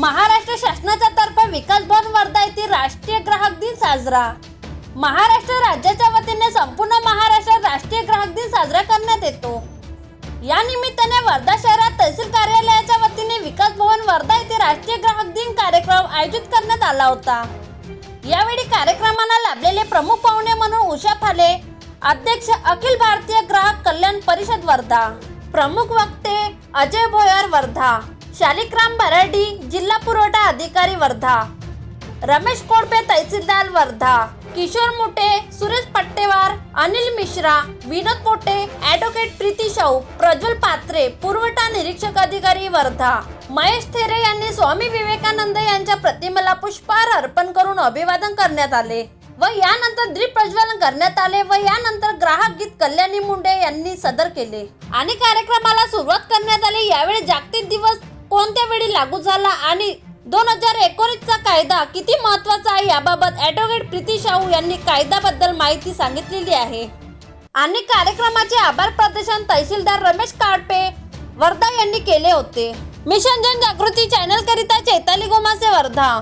महाराष्ट्र शासनाच्या तर्फे विकास भवन वर्धा येथे राष्ट्रीय ग्राहक दिन साजरा. महाराष्ट्र राज्याच्या वतीने संपूर्ण महाराष्ट्रात राष्ट्रीय ग्राहक दिन साजरा करण्यात येतो. या निमित्ताने वर्धा शहरात तहसील कार्यालयाच्या वतीने विकास भवन वर्धा येथे राष्ट्रीय ग्राहक दिन कार्यक्रम आयोजित करण्यात आला होता. यावेळी कार्यक्रमाला लाभलेले प्रमुख पाहुणे म्हणून उषा फाले अध्यक्ष अखिल भारतीय ग्राहक कल्याण परिषद वर्धा प्रमुख वक्ते अजय भोयर वर्धा शालिक्राम बराडी जिल्हा पुरवठा अधिकारी वर्धा. रमेश कोडपे तहसीलदार वर्धा. किशोर मुटे सुरेश पट्टेवार अनिल मिश्रा विनोद पोटे ॲडव्होकेट प्रीती शाहू प्रज्वल पात्रे पुरवठा निरीक्षक अधिकारी वर्धा. महेश थेरे यांनी स्वामी विवेकानंद यांच्या प्रतिमेला पुष्पहार अर्पण करून अभिवादन करण्यात आले व यानंतर दीप प्रज्वलन करण्यात आले व यानंतर ग्राहक गीत कल्याणी मुंडे यांनी सदर केले. आणि कार्यक्रमाला सुरुवात करण्यात आली. यावेळी जागतिक दिवस कोणत्या वेळी लागू झाला आणि दोन हजार एकोणीसचा कायदा किती महत्त्वाचा आहे याबाबत ॲडव्होकेट प्रीती शाहू यांनी कायद्याबद्दल माहिती सांगितलेली आहे. आणि कार्यक्रमाचे आभार प्रदर्शन तहसीलदार रमेश काडपे वर्धा यांनी केले होते. मिशन जनजागृती चॅनल करिता चैताली गोमासे वर्धा.